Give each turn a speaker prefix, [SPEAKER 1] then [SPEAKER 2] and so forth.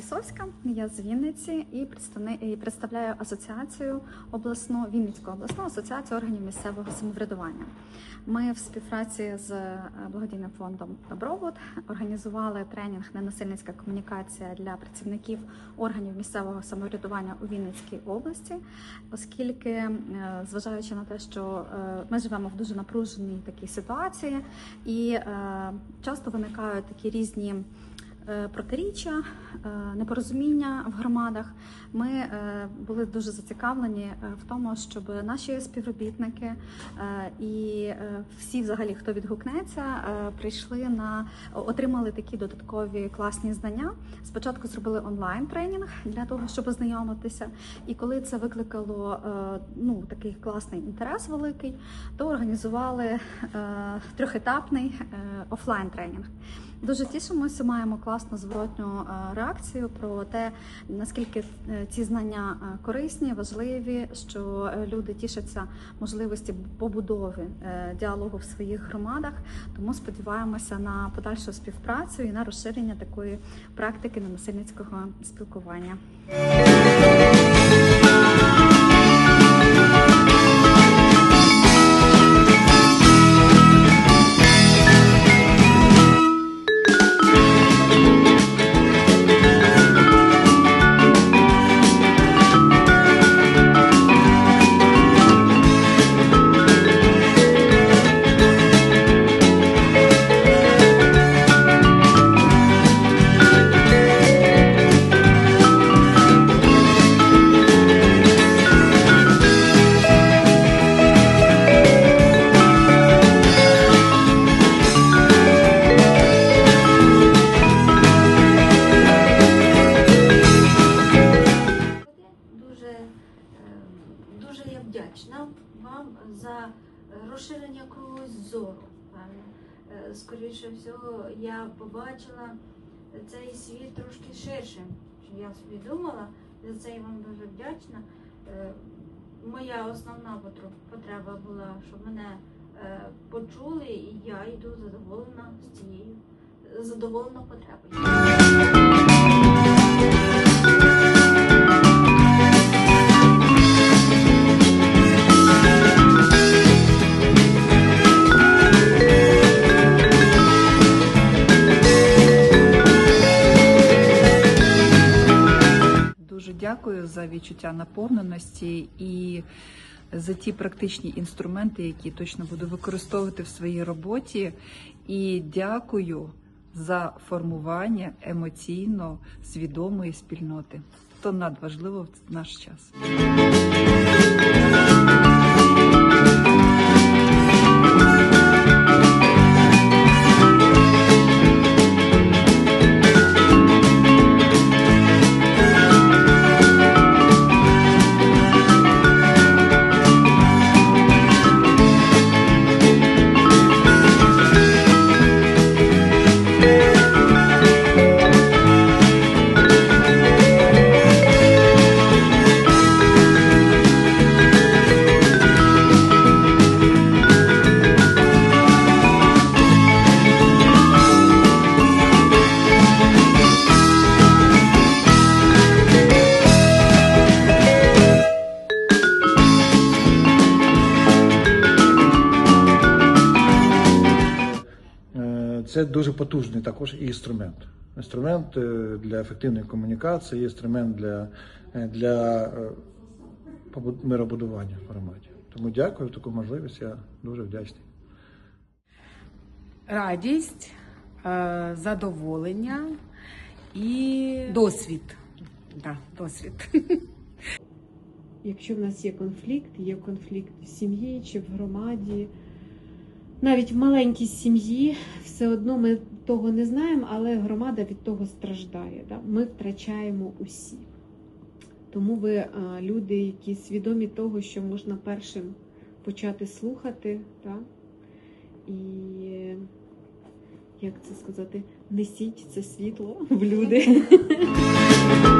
[SPEAKER 1] Лісовська, я з Вінниці і представляю асоціацію обласну Вінницьку обласну асоціацію органів місцевого самоврядування. Ми в співпраці з е, благодійним фондом Добробут організували тренінг Ненасильницька комунікація для працівників органів місцевого самоврядування у Вінницькій області, оскільки, е, зважаючи на те, що е, ми живемо в дуже напруженій такій ситуації, і часто виникають такі різні протиріччя, е, непорозуміння в громадах. Ми е, були дуже зацікавлені е, в тому, щоб наші співробітники е, і е, всі, взагалі, хто відгукнеться, е, прийшли на отримали такі додаткові класні знання. Спочатку зробили онлайн тренінг для того, щоб ознайомитися. І коли це викликало е, ну такий класний інтерес великий, то організували е, трьохетапний е, офлайн тренінг. Дуже тішимося, маємо класну зворотню е, реакцію про те, наскільки е, ці знання е, корисні, важливі, що люди тішаться можливості побудови діалогу в своїх громадах. Тому сподіваємося на подальшу співпрацю і на розширення такої практики ненасильницького спілкування.
[SPEAKER 2] Дуже я вдячна вам за розширення когось зору. Е, Скоріше всього, я побачила цей світ трошки ширшим, ніж я собі думала. За це я вам дуже вдячна. Е, Моя основна потреба була, щоб мене е, почули, і я йду задоволена з цією задоволена потребою.
[SPEAKER 3] Дякую за відчуття наповненості і за ті практичні інструменти, які точно буду використовувати в своїй роботі. І дякую за формування емоційно свідомої спільноти. То надважливо в наш час.
[SPEAKER 4] Це дуже потужний також і інструмент. Інструмент е, для ефективної комунікації, інструмент для, е, для е, миробудування в громаді. Тому дякую за таку можливість. Я дуже вдячний.
[SPEAKER 5] радість, задоволення і досвід. Да, досвід.
[SPEAKER 6] Якщо в нас є конфлікт, є конфлікт в сім'ї чи в громаді, навіть в маленькій сім'ї, все одно ми того не знаємо, але громада від того страждає. Да? Ми втрачаємо усі. Тому ви люди, які свідомі того, що можна першим почати слухати, да? і як це сказати, несіть це світло в люди.